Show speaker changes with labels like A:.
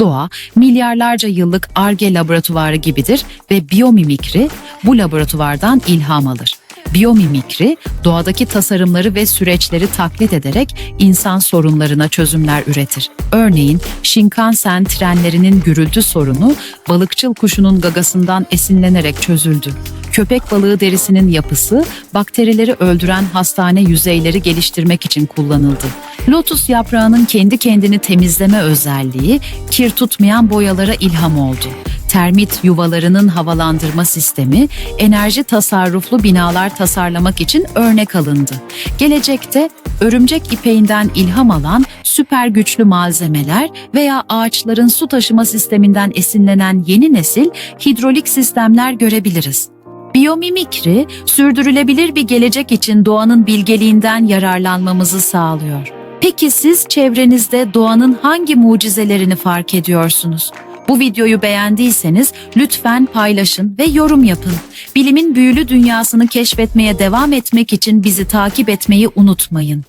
A: Doğa, milyarlarca yıllık ARGE laboratuvarı gibidir ve biyomimikri bu laboratuvardan ilham alır. Biyomimikri, doğadaki tasarımları ve süreçleri taklit ederek insan sorunlarına çözümler üretir. Örneğin, Shinkansen trenlerinin gürültü sorunu balıkçıl kuşunun gagasından esinlenerek çözüldü. Köpek balığı derisinin yapısı, bakterileri öldüren hastane yüzeyleri geliştirmek için kullanıldı. Lotus yaprağının kendi kendini temizleme özelliği, kir tutmayan boyalara ilham oldu termit yuvalarının havalandırma sistemi, enerji tasarruflu binalar tasarlamak için örnek alındı. Gelecekte örümcek ipeğinden ilham alan süper güçlü malzemeler veya ağaçların su taşıma sisteminden esinlenen yeni nesil hidrolik sistemler görebiliriz. Biyomimikri, sürdürülebilir bir gelecek için doğanın bilgeliğinden yararlanmamızı sağlıyor. Peki siz çevrenizde doğanın hangi mucizelerini fark ediyorsunuz? Bu videoyu beğendiyseniz lütfen paylaşın ve yorum yapın. Bilimin büyülü dünyasını keşfetmeye devam etmek için bizi takip etmeyi unutmayın.